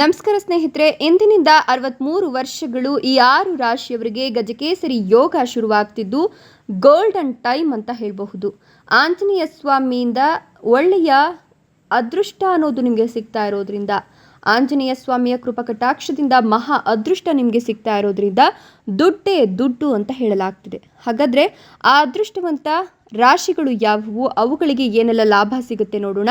ನಮಸ್ಕಾರ ಸ್ನೇಹಿತರೆ, ಇಂದಿನಿಂದ ಅರವತ್ತ್ಮೂರು ವರ್ಷಗಳು ಈ ಆರು ರಾಶಿಯವರಿಗೆ ಗಜಕೇಸರಿ ಯೋಗ ಶುರುವಾಗ್ತಿದ್ದು, ಗೋಲ್ಡನ್ ಟೈಮ್ ಅಂತ ಹೇಳಬಹುದು. ಆಂಜನೇಯ ಸ್ವಾಮಿಯಿಂದ ಒಳ್ಳೆಯ ಅದೃಷ್ಟ ಅನ್ನೋದು ನಿಮಗೆ ಸಿಗ್ತಾ ಇರೋದ್ರಿಂದ, ಆಂಜನೇಯ ಸ್ವಾಮಿಯ ಕೃಪಕಟಾಕ್ಷದಿಂದ ಮಹಾ ಅದೃಷ್ಟ ನಿಮಗೆ ಸಿಗ್ತಾ ಇರೋದ್ರಿಂದ ದುಡ್ಡೇ ದುಡ್ಡು ಅಂತ ಹೇಳಲಾಗ್ತಿದೆ. ಹಾಗಾದರೆ ಆ ಅದೃಷ್ಟವಂತ ರಾಶಿಗಳು ಯಾವುವು? ಅವುಗಳಿಗೆ ಏನೆಲ್ಲ ಲಾಭ ಸಿಗುತ್ತೆ ನೋಡೋಣ.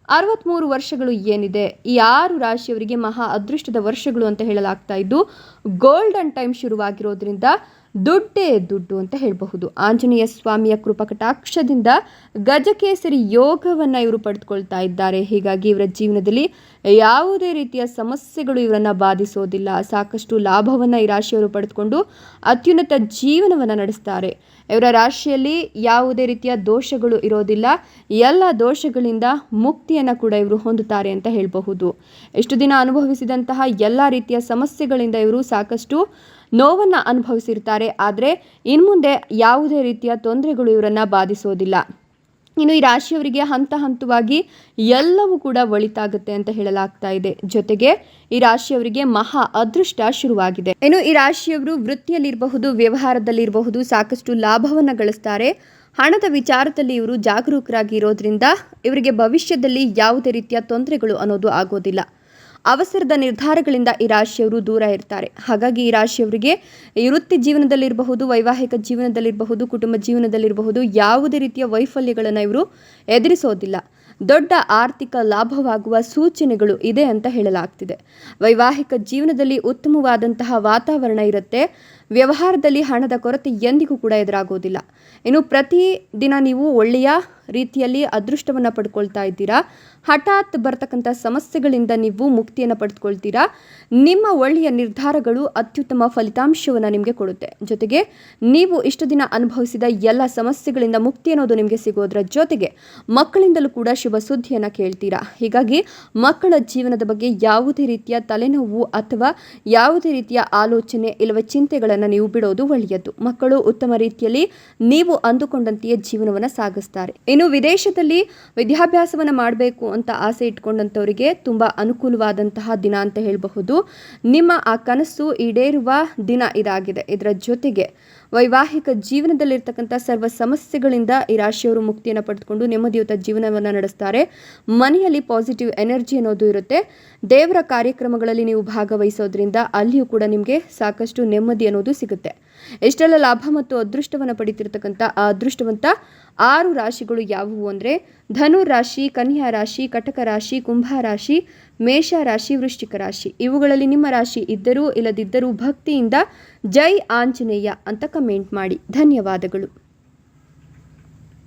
ಅರವತ್ತ್ಮೂರು ವರ್ಷಗಳು ಏನಿದೆ, ಈ ಆರು ರಾಶಿಯವರಿಗೆ ಮಹಾ ಅದೃಷ್ಟದ ವರ್ಷಗಳು ಅಂತ ಹೇಳಲಾಗ್ತಾ ಇದ್ದು ಗೋಲ್ಡನ್ ಟೈಮ್ ಶುರುವಾಗಿರೋದ್ರಿಂದ ದುಡ್ಡೇ ದುಡ್ಡು ಅಂತ ಹೇಳಬಹುದು. ಆಂಜನೇಯ ಸ್ವಾಮಿಯ ಕೃಪಕಟಾಕ್ಷದಿಂದ ಗಜಕೇಸರಿ ಯೋಗವನ್ನು ಇವರು ಪಡೆದುಕೊಳ್ತಾ ಇದ್ದಾರೆ. ಹೀಗಾಗಿ ಇವರ ಜೀವನದಲ್ಲಿ ಯಾವುದೇ ರೀತಿಯ ಸಮಸ್ಯೆಗಳು ಇವರನ್ನು ಬಾಧಿಸೋದಿಲ್ಲ. ಸಾಕಷ್ಟು ಲಾಭವನ್ನು ಈ ರಾಶಿಯವರು ಪಡೆದುಕೊಂಡು ಅತ್ಯುನ್ನತ ಜೀವನವನ್ನು ನಡೆಸ್ತಾರೆ. ಇವರ ರಾಶಿಯಲ್ಲಿ ಯಾವುದೇ ರೀತಿಯ ದೋಷಗಳು ಇರೋದಿಲ್ಲ. ಎಲ್ಲ ದೋಷಗಳಿಂದ ಮುಕ್ತಿಯನ್ನು ಕೂಡ ಇವರು ಹೊಂದುತ್ತಾರೆ ಅಂತ ಹೇಳಬಹುದು. ಎಷ್ಟು ದಿನ ಅನುಭವಿಸಿದಂತಹ ಎಲ್ಲ ರೀತಿಯ ಸಮಸ್ಯೆಗಳಿಂದ ಇವರು ಸಾಕಷ್ಟು ನೋವನ್ನು ಅನುಭವಿಸಿರ್ತಾರೆ. ಆದರೆ ಇನ್ಮುಂದೆ ಯಾವುದೇ ರೀತಿಯ ತೊಂದರೆಗಳು ಇವರನ್ನು ಬಾಧಿಸೋದಿಲ್ಲ. ಇನ್ನು ಈ ರಾಶಿಯವರಿಗೆ ಹಂತ ಹಂತವಾಗಿ ಎಲ್ಲವೂ ಕೂಡ ಒಳಿತಾಗುತ್ತೆ ಅಂತ ಹೇಳಲಾಗ್ತಾ ಇದೆ. ಜೊತೆಗೆ ಈ ರಾಶಿಯವರಿಗೆ ಮಹಾ ಅದೃಷ್ಟ ಶುರುವಾಗಿದೆ. ಇನ್ನು ಈ ರಾಶಿಯವರು ವೃತ್ತಿಯಲ್ಲಿರಬಹುದು, ವ್ಯವಹಾರದಲ್ಲಿರಬಹುದು, ಸಾಕಷ್ಟು ಲಾಭವನ್ನು ಗಳಿಸ್ತಾರೆ. ಹಣದ ವಿಚಾರದಲ್ಲಿ ಇವರು ಜಾಗರೂಕರಾಗಿ ಇರೋದ್ರಿಂದ ಇವರಿಗೆ ಭವಿಷ್ಯದಲ್ಲಿ ಯಾವುದೇ ರೀತಿಯ ತೊಂದರೆಗಳು ಅನ್ನೋದು ಆಗೋದಿಲ್ಲ. ಅವಸರದ ನಿರ್ಧಾರಗಳಿಂದ ಈ ರಾಶಿಯವರು ದೂರ ಇರ್ತಾರೆ. ಹಾಗಾಗಿ ಈ ರಾಶಿಯವರಿಗೆ ವೃತ್ತಿ ಜೀವನದಲ್ಲಿರಬಹುದು, ವೈವಾಹಿಕ ಜೀವನದಲ್ಲಿರಬಹುದು, ಕುಟುಂಬ ಜೀವನದಲ್ಲಿರಬಹುದು ಯಾವುದೇ ರೀತಿಯ ವೈಫಲ್ಯಗಳನ್ನು ಇವರು ಎದುರಿಸೋದಿಲ್ಲ. ದೊಡ್ಡ ಆರ್ಥಿಕ ಲಾಭವಾಗುವ ಸೂಚನೆಗಳು ಇದೆ ಅಂತ ಹೇಳಲಾಗ್ತಿದೆ. ವೈವಾಹಿಕ ಜೀವನದಲ್ಲಿ ಉತ್ತಮವಾದಂತಹ ವಾತಾವರಣ ಇರುತ್ತೆ. ವ್ಯವಹಾರದಲ್ಲಿ ಹಣದ ಕೊರತೆ ಎಂದಿಗೂ ಕೂಡ ಎದುರಾಗೋದಿಲ್ಲ. ಇನ್ನು ಪ್ರತಿ ದಿನ ನೀವು ಒಳ್ಳೆಯ ರೀತಿಯಲ್ಲಿ ಅದೃಷ್ಟವನ್ನು ಪಡ್ಕೊಳ್ತಾ ಇದ್ದೀರಾ? ಹಠಾತ್ ಬರ್ತಕ್ಕಂಥ ಸಮಸ್ಯೆಗಳಿಂದ ನೀವು ಮುಕ್ತಿಯನ್ನು ಪಡೆದುಕೊಳ್ತೀರಾ? ನಿಮ್ಮ ಒಳ್ಳೆಯ ನಿರ್ಧಾರಗಳು ಅತ್ಯುತ್ತಮ ಫಲಿತಾಂಶವನ್ನು ನಿಮಗೆ ಕೊಡುತ್ತೆ. ಜೊತೆಗೆ ನೀವು ಇಷ್ಟು ದಿನ ಅನುಭವಿಸಿದ ಎಲ್ಲ ಸಮಸ್ಯೆಗಳಿಂದ ಮುಕ್ತಿ ಅನ್ನೋದು ನಿಮಗೆ ಸಿಗೋದ್ರ ಜೊತೆಗೆ ಮಕ್ಕಳಿಂದಲೂ ಕೂಡ ಶುಭ ಸುದ್ದಿಯನ್ನು ಕೇಳ್ತೀರಾ? ಹೀಗಾಗಿ ಮಕ್ಕಳ ಜೀವನದ ಬಗ್ಗೆ ಯಾವುದೇ ರೀತಿಯ ತಲೆನೋವು ಅಥವಾ ಯಾವುದೇ ರೀತಿಯ ಆಲೋಚನೆ ಇಲ್ಲವೇ ಚಿಂತೆಗಳನ್ನು ನೀವು ಬಿಡೋದು ಒಳ್ಳೆಯದು. ಮಕ್ಕಳು ಉತ್ತಮ ರೀತಿಯಲ್ಲಿ ನೀವು ಅಂದುಕೊಂಡಂತೆಯೇ ಜೀವನವನ್ನು ಸಾಗಿಸ್ತಾರೆ. ಇನ್ನು ವಿದೇಶದಲ್ಲಿ ವಿದ್ಯಾಭ್ಯಾಸವನ್ನು ಮಾಡಬೇಕು ಅಂತ ಆಸೆ ಇಟ್ಕೊಂಡಂಥವರಿಗೆ ತುಂಬ ಅನುಕೂಲವಾದಂತಹ ದಿನ ಅಂತ ಹೇಳಬಹುದು. ನಿಮ್ಮ ಆ ಕನಸು ಈಡೇರುವ ದಿನ ಇದಾಗಿದೆ. ಇದರ ಜೊತೆಗೆ ವೈವಾಹಿಕ ಜೀವನದಲ್ಲಿರ್ತಕ್ಕಂಥ ಸರ್ವ ಸಮಸ್ಯೆಗಳಿಂದ ಈ ರಾಶಿಯವರು ಮುಕ್ತಿಯನ್ನು ಪಡೆದುಕೊಂಡು ನೆಮ್ಮದಿಯುತ ಜೀವನವನ್ನು ನಡೆಸ್ತಾರೆ. ಮನೆಯಲ್ಲಿ ಪಾಸಿಟಿವ್ ಎನರ್ಜಿ ಅನ್ನೋದು ಇರುತ್ತೆ. ದೇವರ ಕಾರ್ಯಕ್ರಮಗಳಲ್ಲಿ ನೀವು ಭಾಗವಹಿಸೋದ್ರಿಂದ ಅಲ್ಲಿಯೂ ಕೂಡ ನಿಮಗೆ ಸಾಕಷ್ಟು ನೆಮ್ಮದಿ ಅನ್ನೋದು ಸಿಗುತ್ತೆ. ಎಷ್ಟೆಲ್ಲ ಲಾಭ ಮತ್ತು ಅದೃಷ್ಟವನ್ನು ಪಡಿತಿರ್ತಕ್ಕಂಥ ಆ ಅದೃಷ್ಟವಂತ ಆರು ರಾಶಿಗಳು ಯಾವುವು ಅಂದರೆ ಧನು ರಾಶಿ, ಕನ್ಯಾ ರಾಶಿ, ಕಟಕ ರಾಶಿ, ಕುಂಭ ರಾಶಿ, ಮೇಷ ರಾಶಿ, ವೃಶ್ಚಿಕ ರಾಶಿ. ಇವುಗಳಲ್ಲಿ ನಿಮ್ಮ ರಾಶಿ ಇದ್ದರೂ ಇಲ್ಲದಿದ್ದರೂ ಭಕ್ತಿಯಿಂದ ಜೈ ಆಂಜನೇಯ ಅಂತ ಕಮೆಂಟ್ ಮಾಡಿ. ಧನ್ಯವಾದಗಳು.